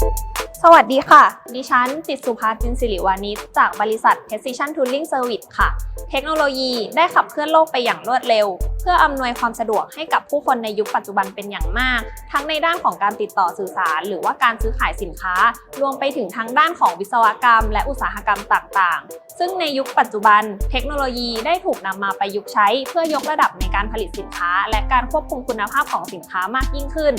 Thank สวัสดีค่ะ ดิฉันจิตสุภาจินสิริวานิชจากบริษัท Precision Tooling Service ค่ะ เทคโนโลยีได้ขับเคลื่อนโลกไปอย่างรวดเร็ว เพื่ออำนวยความสะดวกให้กับผู้คนในยุคปัจจุบันเป็นอย่างมาก ทั้งในด้านของการติดต่อสื่อสาร หรือว่าการซื้อขายสินค้า รวมไปถึงทั้งด้านของวิศวกรรม และอุตสาหกรรมต่างๆ ซึ่งในยุคปัจจุบัน เทคโนโลยีได้ถูกนำมาประยุกต์ใช้ เพื่อยกระดับในการผลิตสินค้า และการควบคุมคุณภาพของสินค้ามากยิ่งขึ้น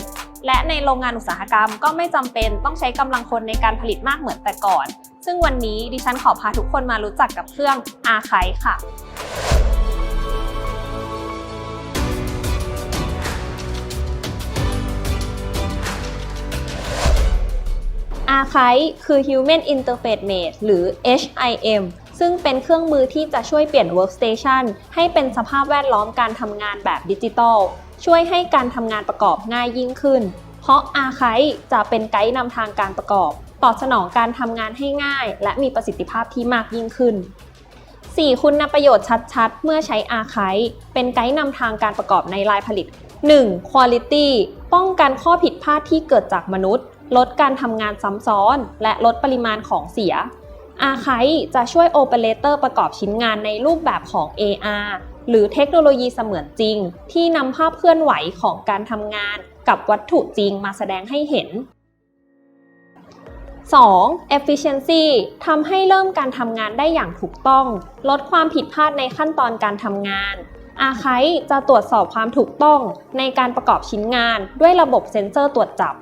และในโรงงานอุตสาหกรรมก็ไม่จำเป็นต้องใช้กำลังคนในการผลิตมากเหมือนแต่ก่อน ซึ่งวันนี้ดิฉันขอพาทุกคนมารู้จักกับเครื่องอาไคค่ะอาไคคือ Human Interface Mate หรือ HIM ซึ่งเป็นเครื่องมือที่จะช่วยเปลี่ยน Workstation ให้เป็นสภาพแวดล้อมการทำงานแบบดิจิทัลช่วยให้การทำงานประกอบง่ายยิ่งขึ้น เพราะอาไคจะเป็นไกด์นำทางการประกอบ ตอบสนองการทำงานให้ง่าย และมีประสิทธิภาพที่มากยิ่งขึ้น 4 คุณประโยชน์ชัดๆ เมื่อใช้อาไคเป็นไกด์นำทางการประกอบในลายผลิต 1. Quality ป้องกันข้อผิดพลาดที่เกิดจากมนุษย์ ลดการทำงานซ้ำซ้อน และลดปริมาณของเสียอาไคจะช่วยโอเปอเรเตอร์ประกอบชิ้นงานในรูปแบบของ AR หรือเทคโนโลยีเสมือนจริง ที่นำภาพเคลื่อนไหวของการทำงานกับวัตถุจริงมาแสดงให้เห็น 2. efficiency ทำให้เริ่มการทำงานได้อย่างถูกต้อง ลดความผิดพลาดในขั้นตอนการทำงาน อาไคจะตรวจสอบความถูกต้องในการประกอบชิ้นงานด้วยระบบเซ็นเซอร์ตรวจจับ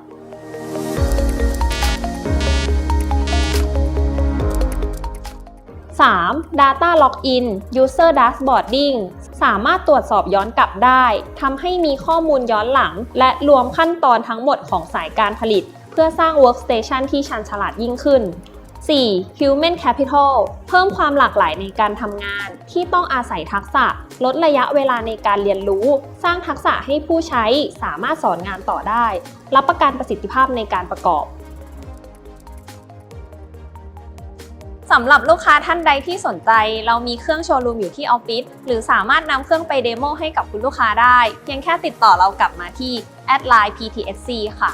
3. Data Login User Dashboarding สามารถตรวจสอบย้อนกลับได้ทำให้มีข้อมูลย้อนหลัง และรวมขั้นตอนทั้งหมดของสายการผลิต เพื่อสร้าง Workstation ที่ชันฉลาดยิ่งขึ้น 4. Human Capital เพิ่มความหลากหลายในการทำงาน ที่ต้องอาศัยทักษะ ลดระยะเวลาในการเรียนรู้ สร้างทักษะให้ผู้ใช้สามารถสอนงานต่อได้ รับประกันประสิทธิภาพในการประกอบ สำหรับลูกค้าท่านใดที่สนใจ เรามีเครื่องโชว์รูมอยู่ที่ออฟฟิศหรือสามารถนำเครื่องไปเดโมให้กับคุณลูกค้าได้ เพียงแค่ติดต่อเรากลับมาที่ @line ptsc ค่ะ